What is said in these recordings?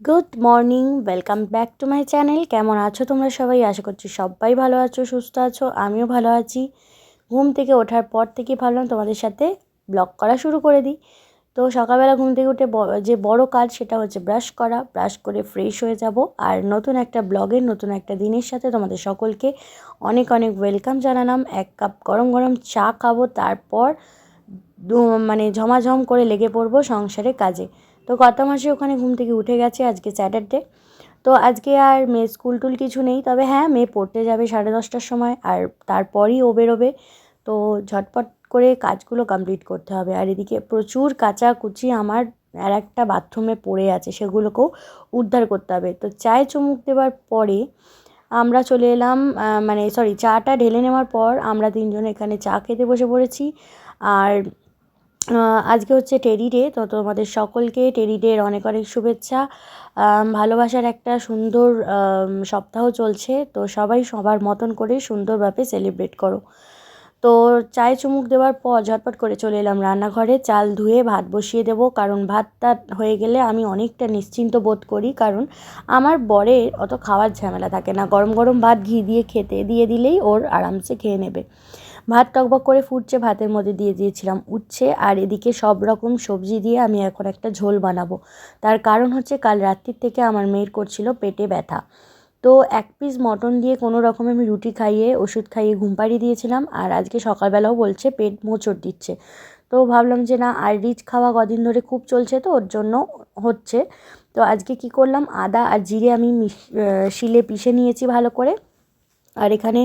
Good morning welcome back to my channel কেমন আছো তোমরা সবাই? আশা করছি সবাই ভালো আছো, সুস্থ আছো, আমিও ভালো আছি। ঘুম থেকে ওঠার পর থেকে ভাবলাম তোমাদের সাথে ব্লগ করা শুরু করে দিই। তো সকালবেলা ঘুম থেকে উঠে যে বড় কাজ সেটা হচ্ছে ব্রাশ করা। ব্রাশ করে ফ্রেশ হয়ে যাব। আর নতুন একটা ব্লগের নতুন একটা দিনের সাথে তোমাদের সকলকে অনেক অনেক ওয়েলকাম জানালাম। এক কাপ গরম গরম চা খাব, তারপর মানে ঝমাঝম করে লেগে পড়ব সংসারে কাজে। তো গত মাসে ওখানে ঘুম থেকে উঠে গেছে আজকে স্যাটারডে। তো আজকে আর মেয়ে স্কুল টুল কিছু নেই, তবে হ্যাঁ মেয়ে পড়তে যাবে সাড়ে দশটার সময় আর তারপরই ও বেরোবে। তো ঝটপট করে কাজগুলো কমপ্লিট করতে হবে। আর এদিকে প্রচুর কাচাকুচি আমার আর একটা বাথরুমে পড়ে আছে, সেগুলোকেও উদ্ধার করতে হবে। তো চায়ে চুমুক দেওয়ার পরে আমরা চলে এলাম মানে সরি, চাটা ঢেলে নেওয়ার পর আমরা তিনজন এখানে চা খেতে বসে পড়েছি। আর আজকে হচ্ছে টেরি ডে, তো তোমাদের সকলকে টেরি ডের অনেক অনেক শুভেচ্ছা। ভালোবাসার একটা সুন্দর সপ্তাহ চলছে, তো সবাই সবার মতন করে সুন্দরভাবে সেলিব্রেট করো। তো চায়ে চুমুক দেওয়ার পর ঝটপট করে চলে এলাম রান্নাঘরে, চাল ধুয়ে ভাত বসিয়ে দেবো, কারণ ভাতটা হয়ে গেলে আমি অনেকটা নিশ্চিন্ত বোধ করি, কারণ আমার বরের অত খাওয়ার ঝামেলা থাকে না। গরম গরম ভাত ঘি দিয়ে খেতে, দিয়ে দিলেই ওর আরামসে খেয়ে নেবে। ভাত টকবক করে ফুটছে, ভাতের মধ্যে দিয়ে দিয়েছিলাম উচ্ছে, আর এদিকে সব রকম সবজি দিয়ে আমি এখন একটা ঝোল বানাবো। তার কারণ হচ্ছে কাল রাত্রির থেকে আমার মেয়ের করছিল পেটে ব্যথা। তো এক পিস মটন দিয়ে কোনো রকমে আমি রুটি খাইয়ে, ওষুধ খাইয়ে ঘুম পাড়িয়ে দিয়েছিলাম, আর আজকে সকালবেলাও বলছে পেট মোচড় দিচ্ছে। তো ভাবলাম যে না, আর রিচ খাওয়া কদিন ধরে খুব চলছে তো, ওর জন্য হচ্ছে। তো আজকে কি করলাম, আদা আর জিরে আমি শিলে পিষে নিয়েছি ভালো করে। আর এখানে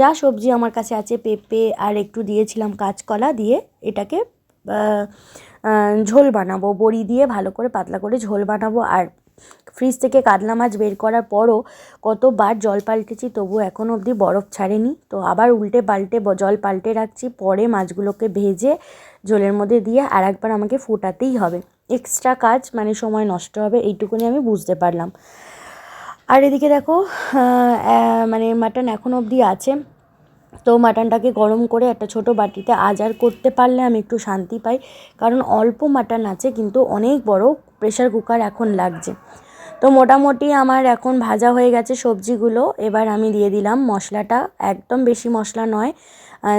যা সবজি আমার কাছে আছে, পেঁপে আর একটু দিয়েছিলাম কাঁচকলা দিয়ে এটাকে ঝোল বানাবো, বড়ি দিয়ে ভালো করে পাতলা করে ঝোল বানাবো। আর ফ্রিজ থেকে কাতলা মাছ বের করার পরও কতবার জল পাল্টেছি তবু এখনও অবধি বরফ ছাড়েনি। তো আবার উল্টে পাল্টে জল পাল্টে রাখছি, পরে মাছগুলোকে ভেজে ঝোলের মধ্যে দিয়ে আর একবার আমাকে ফোটাতেই হবে। এক্সট্রা কাজ মানে সময় নষ্ট হবে, এইটুকুনি আমি বুঝতে পারলাম। আর এদিকে দেখো মানে মাটন এখন অবধি আছে। তো মাটনটাকে গরম করে একটা ছোট বাটিতে আজার করতে পারলে আমি একটু শান্তি পাই। কারণ অল্প মাটন আছে, কিন্তু অনেক বড় প্রেশার কুকার এখন লাগছে। তো মোটামুটি আমার এখন ভাজা হয়ে গেছে সবজিগুলো। এবার আমি দিয়ে দিলাম মশলাটা। একদম বেশি মশলা নয়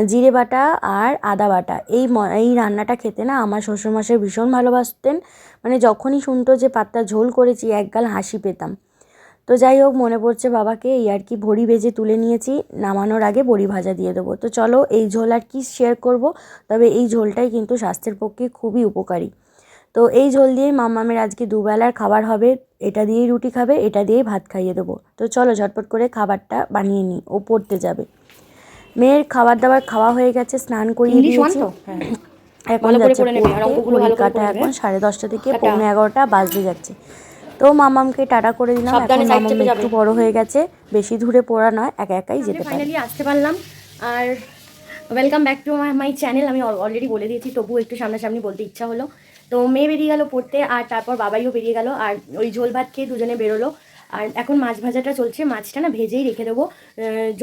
জিরে বাটা আর আদা বাটা। এই এই রান্নাটা খেতে না আমার শ্বশুরমশাই ভীষণ ভালোবাসতেন। মানে যখনই শুনতো যে পাত্তা ঝোল করেছি একগাল হাসি পেতাম। তো যাই হোক মনে পড়ছে বাবাকে এই আর কি ভড়ি ভেজে তুলে নিয়েছি। নামানোর আগে বড়ি ভাজা দিয়ে দেবো। তো চলো এই ঝোল আর কি শেয়ার করব। তবে এই ঝোলটাই কিন্তু স্বাস্থ্যের পক্ষে খুবই উপকারী। তো এই ঝোল দিয়েই মামামের আজকে দুবেলার খাবার হবে। এটা দিয়েই রুটি খাবে এটা দিয়েই ভাত খাইয়ে দেবো। তো চলো ঝটপট করে খাবারটা বানিয়ে নিই। ও পড়তে যাবে। মেয়ের খাবার দাবার খাওয়া হয়ে গেছে স্নান করিয়ে দিয়েছি। হ্যাঁ। এখন যাচ্ছে কাঁটা এখন সাড়ে দশটা থেকে পৌনে এগারোটা বাজতে যাচ্ছে। তো মামামকে টাটা করে দিলাম। এখন মামাম একটু বড় হয়ে গেছে বেশি দূরে পড়া নয় একা একাই যেতে পারি। ফাইনালি আসতে পারলাম। আর welcome back to my channel আমি অলরেডি বলে দিয়েছি তবু একটু সামনাসামনি বলতে ইচ্ছা হলো। তো মেয়ে বেরিয়ে গেল পড়তে আর তারপর বাবাইও বেরিয়ে গেল আর ওই ঝোল ভাত খেয়ে দুজনে বেরোলো। আর এখন মাছ ভাজাটা চলছে, মাছটা না ভেজেই রেখে দেবো।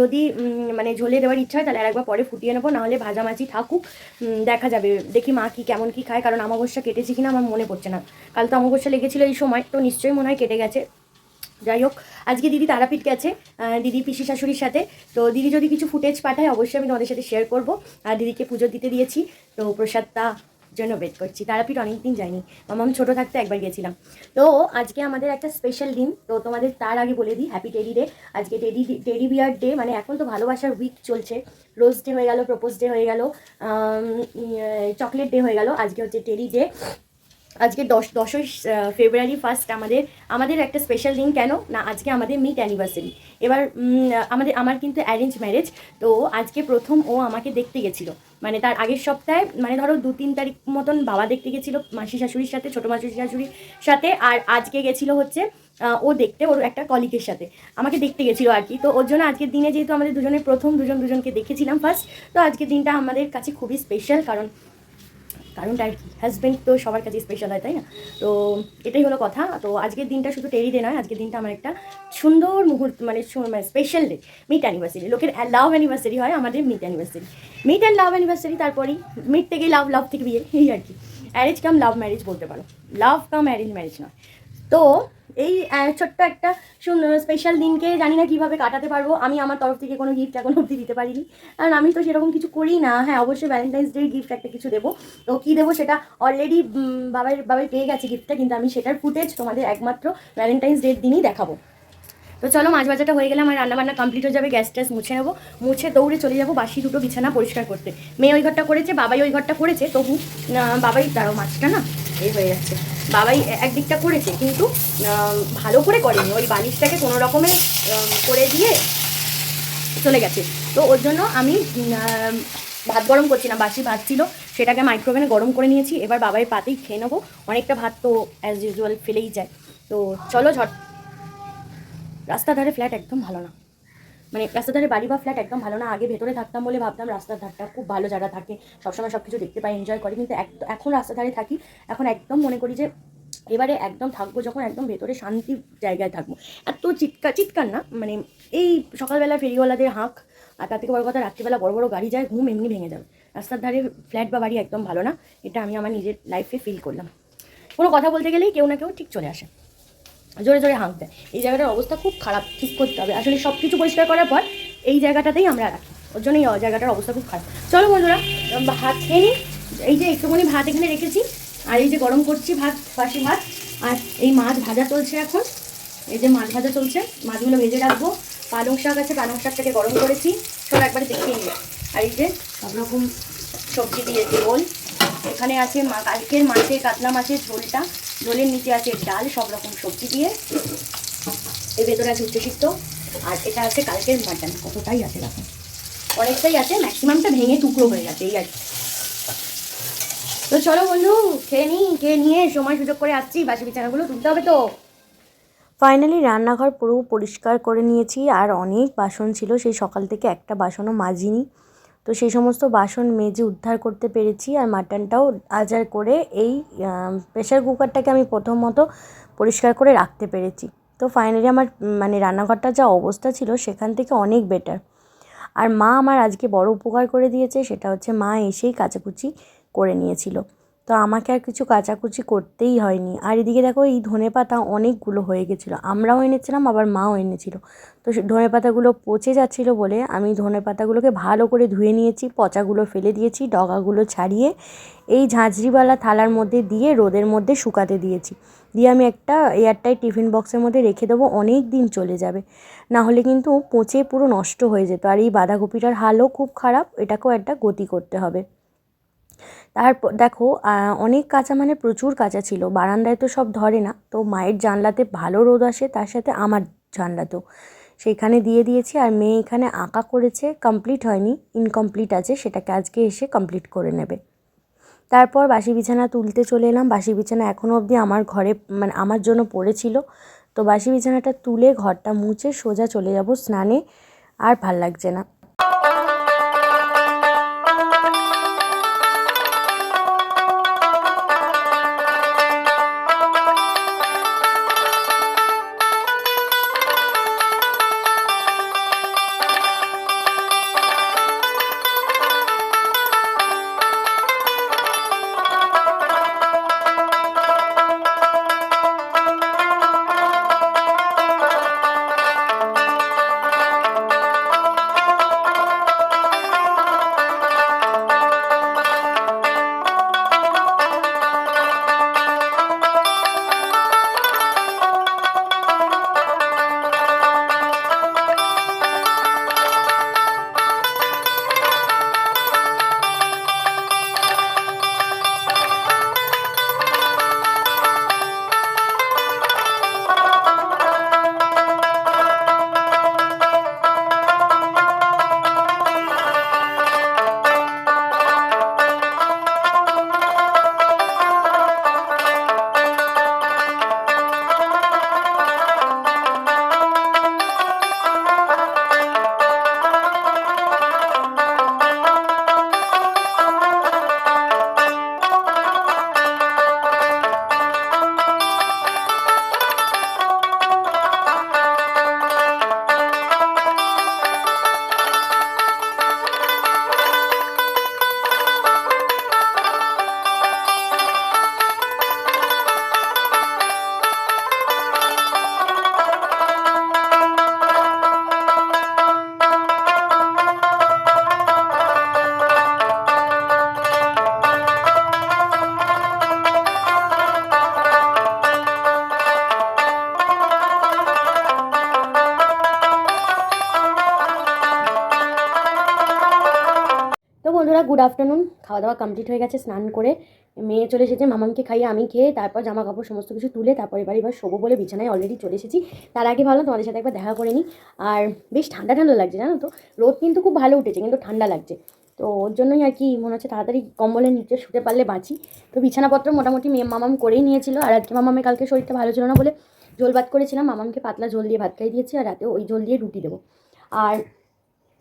যদি মানে ঝোলে দেওয়ার ইচ্ছা হয় তাহলে আরেকবার পরে ফুটিয়ে নেব নাহলে ভাজা মাছই থাকুক দেখা যাবে। দেখি মা কি কেমন কি খায়, কারণ অমাবস্যা কেটেছি কিনা আমার মনে পড়ছে না। কাল তো অমাবস্যা লেগেছিল এই সময়, তো নিশ্চয়ই মনে হয় কেটে গেছে। যাই হোক, আজকে দিদি তারাপীঠ গেছে দিদি পিসি শাশুড়ির সাথে। তো দিদি যদি কিছু ফুটেজ পাঠায়, অবশ্যই আমি তোমাদের সাথে শেয়ার করব। আর দিদিকে পুজো দিতে দিয়েছি, তো প্রসাদটা জন্য ওয়েট করছি। তারাপীঠ অনেক দিন যাইনি মামাম ছোটো থাকতে একবার গেছিলাম। তো আজকে আমাদের একটা স্পেশাল দিন। তো তোমাদের তার আগে বলে দিই হ্যাপি টেডি ডে আজকে টেডি টেডি বিয়ার ডে মানে এখন তো ভালোবাসার উইক চলছে। রোজ ডে হয়ে গেল প্রপোজ ডে হয়ে গেল চকলেট ডে হয়ে গেল। আজকে হচ্ছে টেডি ডে আজকে দশ, দশই ফেব্রুয়ারি ফার্স্ট আমাদের আমাদের একটা স্পেশাল দিন, কেন? না, আজকে আমাদের মিট অ্যানিভার্সারি এবার আমাদের, আমার কিন্তু অ্যারেঞ্জ ম্যারেজ তো আজকে প্রথম ও আমাকে দেখতে গেছিল। মানে তার আগের সপ্তাহে মানে ধরো দু তিন তারিখ মতন বাবা দেখতে গেছিল, মাসি শাশুড়ির সাথে, ছোটো মাসি শাশুড়ির সাথে, আর আজকে গেছিল হচ্ছে ও দেখতে, ওর একটা কলিকের সাথে। আমাকে দেখতে গেছিল আর কি। তো ওর জন্য আজকের দিনে যেহেতু আমাদের দুজনের প্রথম দুজন দুজনকে দেখেছিলাম ফার্স্ট তো আজকের দিনটা আমাদের কাছে খুবই স্পেশাল কারণ কারণটা আর কি। হাজব্যান্ড তো সবার কাছে স্পেশাল হয়, তাই না? তো এটাই হলো কথা। তো আজকের দিনটা শুধু টেরি ডে নয়, আজকের দিনটা আমার একটা সুন্দর মুহূর্ত মানে স্পেশাল ডে মিট অ্যানিভার্সারি লোকের লাভ অ্যানিভার্সারি হয়, আমাদের meet anniversary meet and love anniversary তারপরেই মিট থেকে লাভ লাভ থেকে বিয়ে, এই আর কি। অ্যারেঞ্জ কাম লাভ ম্যারেজ বলতে পারো। লাভ কাম অ্যারেঞ্জ ম্যারেজ নয়। তো এই ছোট্ট একটা সুন্দর স্পেশাল দিনকে জানি না কীভাবে কাটাতে পারব। আমি আমার তরফ থেকে কোনো গিফট এখন অবধি দিতে পারিনি। কারণ আমি তো সেরকম কিছু করি না। হ্যাঁ অবশ্যই ভ্যালেন্টাইন্স ডে গিফট একটা কিছু দেবো। তো কী দেবো সেটা অলরেডি বাবার বাবাই পেয়ে গেছে গিফটটা কিন্তু আমি সেটার ফুটেজ তোমাদের একমাত্র ভ্যালেন্টাইন্স ডের দিনই দেখাবো। তো চলো, মাছ ভাজাটা হয়ে গেলে আমার রান্নাবান্না কমপ্লিট হয়ে যাবে গ্যাস ট্যাস মুছে নেব। মুছে দৌড়ে চলে যাব বাসি দুটো বিছানা পরিষ্কার করতে। মেয়ে ওই ঘরটা করেছে, বাবাই ওই ঘরটা করেছে, তবু বাবাই তারও মাছটা না। এই হয়ে যাচ্ছে। বাবাই একদিকটা করেছে, কিন্তু ভালো করে করেনি। ওই বালিশটাকে কোনো রকমে করে দিয়ে চলে গেছে। তো ওর জন্য আমি ভাত গরম করছি না বাসি ভাত ছিল, সেটাকে মাইক্রোওভেনে গরম করে নিয়েছি। এবার বাবাই পাতেই খেয়ে নেব। অনেকটা ভাত তো অ্যাজ ইউজুয়াল ফেলেই যায়। তো চলো ঝট রাস্তার ধারে ফ্ল্যাট একদম ভালো না। মানে রাস্তার ধারে বাড়ি বা ফ্ল্যাট একদম ভালো না, আগে ভেতরে থাকতাম বলে ভাবতাম রাস্তার ধারটা খুব ভালো জায়গা থাকে, সবসময় সব কিছু দেখতে পাই এনজয় করি, কিন্তু এখন রাস্তার ধারে থাকি, এখন একদম মনে করি যে এবারে একদম থাকব যখন একদম ভেতরে শান্তি জায়গায় থাকব। এত চিৎকার চিৎকার না মানে এই সকালবেলা ফেরিওয়ালাদের হাঁক, আর তার থেকে বড় কথা রাত্রিবেলা বড় বড় গাড়ি যায়, ঘুম এমনি ভেঙে যাবে। রাস্তার ধারে ফ্ল্যাট বা বাড়ি একদম ভালো না, এটা আমি আমার নিজের লাইফে ফিল করলাম। কোনো কথা বলতে গেলেই কেউ না কেউ ঠিক চলে আসে। জোরে জোরে হাঁক দেয় এই জায়গাটার অবস্থা খুব খারাপ, ঠিক করতে হবে। আসলে সব কিছু পরিষ্কার করার পর এই জায়গাটাতেই আমরা রাখি। ওর জন্য এই জায়গাটার অবস্থা খুব খারাপ। চলো বন্ধুরা ভাত খেয়ে নিই। এই যে একটুখানি ভাত এখানে রেখেছি, আর এই যে গরম করছি ভাত, বাসি ভাত, আর এই মাছ ভাজা চলছে এখন। এই যে মাছ ভাজা চলছে, মাছগুলো ভেজে রাখব। পালং শাক আছে, পালং শাকটাকে গরম করেছি। সব একবারে দেখিয়ে নিয়ে আর এই যে সব রকম সবজি দিয়ে ঝোল এখানে আছে কালকের মাছের, কাতলা মাছের ঝোলটা। ঝোলের নিচে আছে ডাল, সব রকম সবজি দিয়ে। এর ভেতরে আছে উচ্চ আর এটা আছে কালকের মাটন। কতটাই আছে দেখো। অনেকটাই আছে ম্যাক্সিমামটা ভেঙে টুকরো হয়ে গেছে, এই আর তো চলো বন্ধু, খেয়ে নিই খেয়ে নিয়ে সময় সুযোগ করে আসছি, বাসি বিছানাগুলো তুলতে হবে তো। ফাইনালি রান্নাঘর পুরো পরিষ্কার করে নিয়েছি, আর অনেক বাসন ছিল, সেই সকাল থেকে একটা বাসনও মাজিনি। তো সেই সমস্ত বাসন মেজে উদ্ধার করতে পেরেছি আর মাটনটাও আজার করে এই প্রেশার কুকারটাকে আমি প্রথমত পরিষ্কার করে রাখতে পেরেছি। তো ফাইনালি আমার মানে রান্নাঘরটার যা অবস্থা ছিল সেখান থেকে অনেক বেটার আর মা আমার আজকে বড় উপকার করে দিয়েছে, সেটা হচ্ছে মা এসেই কাচাকুচি করে নিয়েছিল। তো আমাকে আর কিছু কাচাকুচি করতেই হয়নি। আর এদিকে দেখো এই ধনে পাতা অনেকগুলো হয়ে গেছিল। আমরাও এনেছিলাম, আবার মাও এনেছিল। তো ধনে পাতাগুলো পচে যাচ্ছিল বলে আমি ধনে পাতাগুলোকে ভালো করে ধুয়ে নিয়েছি, পচাগুলো ফেলে দিয়েছি, ডগাগুলো ছাড়িয়ে এই ঝাঁঝরিওয়ালা থালার মধ্যে দিয়ে রোদের মধ্যে শুকাতে দিয়েছি। দিয়ে আমি একটা এয়ারটাইট টিফিন বক্সের মধ্যে রেখে দেবো, অনেক দিন চলে যাবে। না হলে কিন্তু পচে পুরো নষ্ট হয়ে যেত। আর এই বাঁধাকপিটার হালও খুব খারাপ, এটাকেও একটা গতি করতে হবে। তারপর দেখো অনেক কাঁচা মানে প্রচুর কাঁচা ছিল। বারান্দায় তো সব ধরে না। তো মায়ের জানলাতে ভালো রোদ আসে, তার সাথে আমার জানলাতেও। সেইখানে দিয়ে দিয়েছি আর মেয়ে এখানে আঁকা করেছে কমপ্লিট হয়নি ইনকমপ্লিট আছে, সেটাকে আজকে এসে কমপ্লিট করে নেবে। তারপর বাসি বিছানা তুলতে চলে এলাম। বাসি বিছানা এখনও অবধি আমার ঘরে মানে আমার জন্য পড়েছিল। তো বাসি বিছানাটা তুলে ঘরটা মুছে সোজা চলে যাব স্নানে। আর ভালো লাগছে না। গুড আফটারনুন খাওয়া দাওয়া কমপ্লিট হয়ে গেছে, স্নান করে মেয়ে চলে এসেছে, মামামকে খাইয়ে আমি খেয়ে তারপর জামা কাপড় সমস্ত কিছু তুলে তারপর এবার এবার শোবো বলে বিছানায় অলরেডি চলে এসেছি। তার আগে ভালো তোমাদের সাথে একবার দেখা করে নিই আর বেশ ঠান্ডা ঠান্ডা লাগছে, জানো তো? রোদ কিন্তু খুব ভালো উঠেছে, কিন্তু ঠান্ডা লাগছে। তো ওর জন্যই আর কি মনে হচ্ছে তাড়াতাড়ি কম্বলের নিচে শুতে পারলে বাঁচি। তো বিছানাপত্র মোটামুটি মেয়ে মামাম করেই নিয়েছিল, আর আজকে মামামের কালকে শরীরটা ভালো ছিল না বলে ঝোল ভাত করেছিলাম। মামামকে পাতলা ঝোল দিয়ে ভাত খাই দিয়েছি, আর রাতে ওই ঝোল দিয়ে রুটি দেবো। আর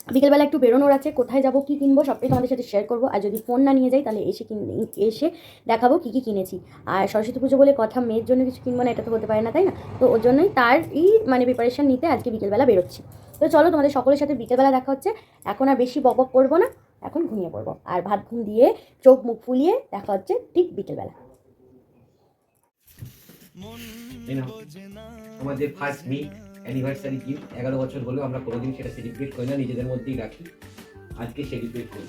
বিকেলবেলা একটু বেরোনোর আছে, কোথায় যাব, কী কিনবো সবটাই তোমাদের সাথে শেয়ার করব। আর যদি ফোন না নিয়ে যাই, তাহলে এসে এসে দেখাবো কী কী কিনেছি। আর সরস্বতী পুজো বলে কথা, মেয়ের জন্য কিছু কিনবো না, এটা তো হতে পারে না, তাই না? তো ওর জন্যই তারই মানে প্রিপারেশন নিতে আজকে বিকেলবেলা বেরোচ্ছি। তো চলো তোমাদের সকলের সাথে বিকেলবেলা দেখা হচ্ছে। এখন আর বেশি বক করব না, এখন ঘুমিয়ে পড়ব। আর ভাত ঘুম দিয়ে চোখ মুখ ফুলিয়ে দেখা হচ্ছে ঠিক বিকেলবেলা। আমাদের ফার্স্ট মিট অ্যানিভার্সারি গিফট এগারো বছর হলেও আমরা কোনোদিন সেটা সেলিব্রেট করি না নিজেদের মধ্যেই রাখি। আজকে সেলিব্রেট করি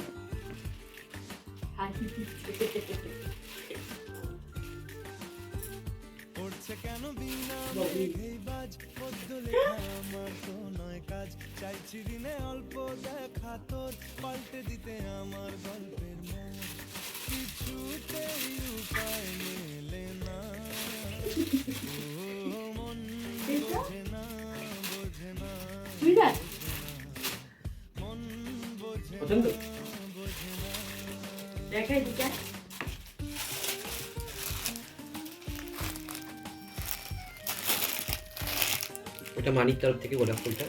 পড়ছে কেন বিনা মেঘেই বাজ পদ্ম লেখা আমার তো নয় কাজ চাইছি দিনে অল্প দেখা তোর পাল্টে দিতে আমার গল্পের মোড় কিছুতেই উপায় মেলে না। মন না পছন্দ? দেখাই দিকা। ওটা মানিক তরফ থেকে গোলাপ ফুলটা।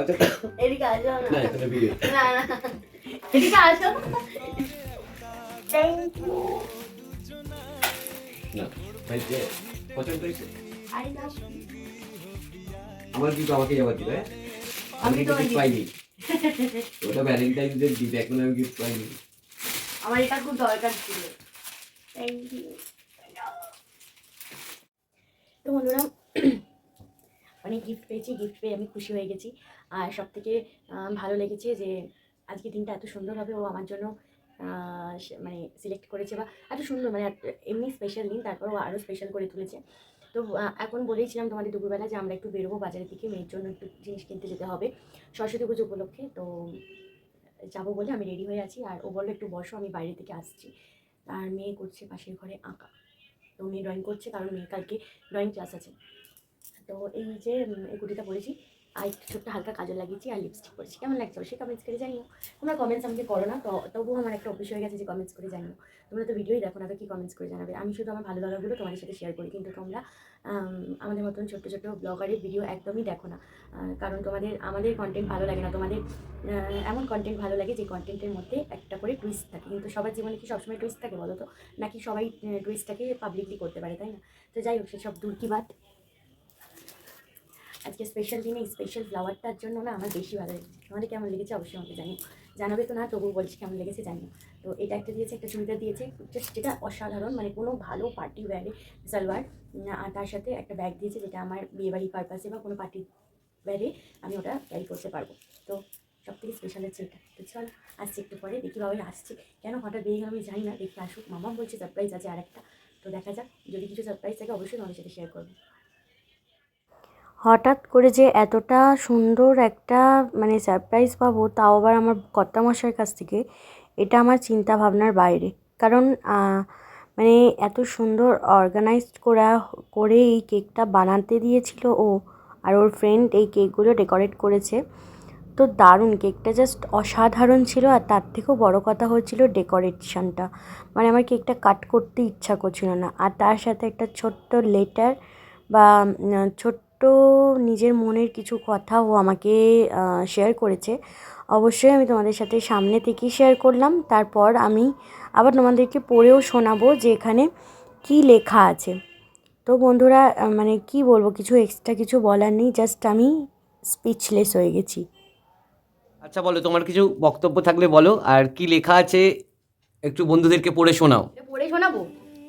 আচ্ছা। এদিকে আসো। না। এদিকে আসো। যে পছন্দ হয়েছে আই লাভ আমার কিন্তু আমাকে দিবে আমি তোমায় পাইনি ওটা ভ্যালেন্টাইন ডে এখন আমি গিফট পাইনি আমার এটা খুব দরকার ছিল তো বন্ধুরা অনেক গিফট পেয়েছি গিফট পেয়ে আমি খুশি হয়ে গেছি। আর সব থেকে ভালো লেগেছে যে আজকে দিনটা এত সুন্দরভাবে ও আমার জন্য মানে সিলেক্ট করেছে বা এত সুন্দর মানে এমনি স্পেশাল দিন, তারপর ও আরও স্পেশাল করে তুলেছে। তো এখন বলেইছিলাম তোমাদের দুপুরবেলা যে আমরা একটু বেরোবো বাজারের দিকে, মেয়ের জন্য একটু জিনিস কিনতে যেতে হবে সরস্বতী পুজো উপলক্ষে। তো, যাব বলে আমি রেডি হয়ে আছি। আর ও বলল, একটু বসো, আমি বাইরে থেকে আসছি। আর মেয়ে করছে পাশের ঘরে আঁকা। তো মেয়ে ড্রয়িং করছে, কারণ মেয়ে কালকে ড্রয়িং ক্লাস আছে। তো এই যে এই কুটিটা পরেছি। আর একটু ছোট্ট হালকা কাজল লাগিয়েছি আর লিপস্টিক করেছি কেমন লাগছে? অবশ্যই কমেন্টস করে জানিও। তোমরা কমেন্টস আমাকে করো না তবুও আমার একটা অফিস হয়ে গেছে যে কমেন্টস করে জানিও। তোমরা তো ভিডিওই দেখো না, তো কি কমেন্টস করে জানাবে? আমি শুধু আমার ভালো লাগাগুলো তোমাদের সাথে শেয়ার করি, কিন্তু তোমরা আমাদের মতন ছোট্ট ছোট্ট ব্লগারের ভিডিও একদমই দেখো না। কারণ তোমাদের, আমাদের কন্টেন্ট ভালো লাগে না। তোমাদের এমন কন্টেন্ট ভালো লাগে যে কন্টেন্টের মধ্যে একটা করে টুইস্ট থাকে। কিন্তু সবার জীবনে কি সবসময় টুইস্ট থাকে বলো তো? নাকি সবাই টুইস্টটাকে পাবলিকলি করতে পারে, তাই না? তো যাই হোক, সেসব দূর কি বাদ আজকে স্পেশাল দিনে স্পেশাল ফ্লাওয়ারটার জন্য না আমার বেশি ভালো লেগেছে। তোমাদের কেমন লেগেছে? অবশ্যই আমাকে জানিও। জানাবে তো না, তবুও বলছি কেমন লেগেছে জানিও। তো এটা একটা দিয়েছে, একটা চুড়িদার দিয়েছে। জাস্ট যেটা অসাধারণ মানে কোনো ভালো পার্টি ওয়্যারে সালোয়ার আর তার সাথে একটা ব্যাগ দিয়েছে যেটা আমার বিয়েবাড়ি পারপাসে বা কোনো পার্টি ওয়্যারে আমি ওটা ক্যারি করতে পারব। তো সব থেকে স্পেশাল হচ্ছে এটা। তো চল, আসছে একটু পরে, দেখি বাবাই আসছে। কেন হঠাৎ বেরিয়ে আমি জানি না, দেখি আসুক। মামা বলছে সারপ্রাইজ আছে আর একটা তো দেখা যাক, যদি কিছু সারপ্রাইজ থাকে অবশ্যই তোমাদের সাথে শেয়ার করব। হঠাৎ করে যে এতটা সুন্দর একটা মানে সারপ্রাইজ পাবো, তাও আবার আমার কর্তামশাইয়ের কাছ থেকে, এটা আমার চিন্তা ভাবনার বাইরে। কারণ মানে এত সুন্দর অর্গানাইজড করা, করে এই কেকটা বানাতে দিয়েছিল ও আর ওর ফ্রেন্ড এই কেকগুলো ডেকোরেট করেছে। তো দারুণ, কেকটা জাস্ট অসাধারণ ছিল আর তার থেকেও বড় কথা হচ্ছিল ডেকোরেশনটা মানে আমার কেকটা কাট করতে ইচ্ছা করছিল না। আর তার সাথে একটা ছোট্ট লেটার বা ছোট্ট নিজের মনের কিছু কথা ও আমাকে শেয়ার করেছে। অবশ্যই আমি তোমাদের সাথে সামনে থেকেই শেয়ার করলাম। তারপর আমি আবার তোমাদেরকে পড়েও শোনাবো যে এখানে কী লেখা আছে। তো বন্ধুরা মানে কি বলব কিছু এক্সট্রা কিছু বলার নেই জাস্ট আমি স্পিচলেস হয়ে গেছি। আচ্ছা বলো তোমার কিছু বক্তব্য থাকলে বলো আর কি লেখা আছে একটু বন্ধুদেরকে পড়ে শোনাও। পড়ে শোনাবো?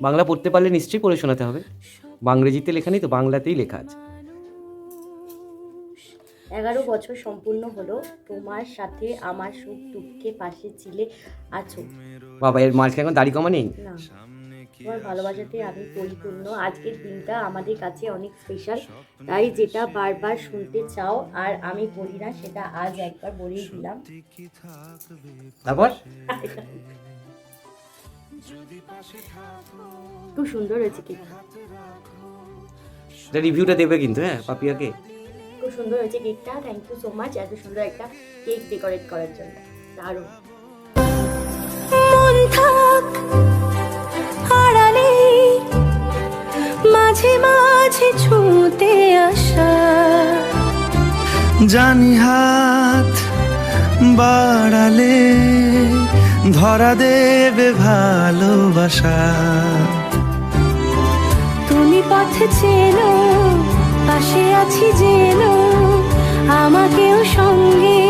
বাংলা পড়তে পারলে নিশ্চয়ই পড়ে শোনাতে হবে। বাংরেজিতে লেখা নেই তো বাংলাতেই লেখা আছে। এগারো বছর সম্পূর্ণ হলো তোমার সাথে আমার সুখ দুঃখে পাশে ছিলে আছো। বাবা এর মাঝখানে এখন দাড়ি কমা নেই? না তোমার ভালোবাসাতে আমি পরিপূর্ণ। আজকের দিনটা আমাদের কাছে অনেক স্পেশাল তাই যেটা বারবার শুনতে চাও আর আমি বলি না সেটা আজ একবার বলেই দিলাম। তারপর? খুব সুন্দর হয়েছে কেক রিভিউটা দেবে কিন্তু হ্যাঁ পাপিয়াকে। খুব সুন্দর হয়েছে কেকটা। থ্যাংক ইউ সো মাচ এত সুন্দর একটা কেক ডেকোরেট করার জন্য। দারুণ। মন থাক মাঝে মাঝে ছুঁতে আসা। জানি হাত বাড়ালে ধরা দেবে ভালোবাসা। তুমি পথ চেনো পাশে আছি যেন আমাকেও সঙ্গে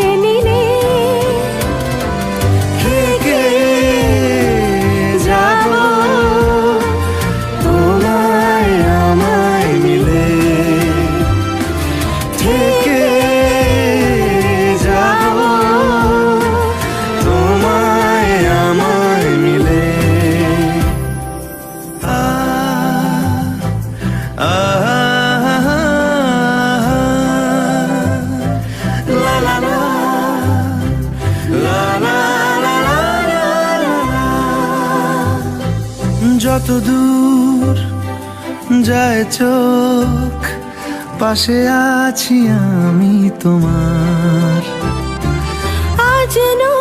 যত দূর যায় চোখ পাশে আছি আমি তোমার। আজ নয়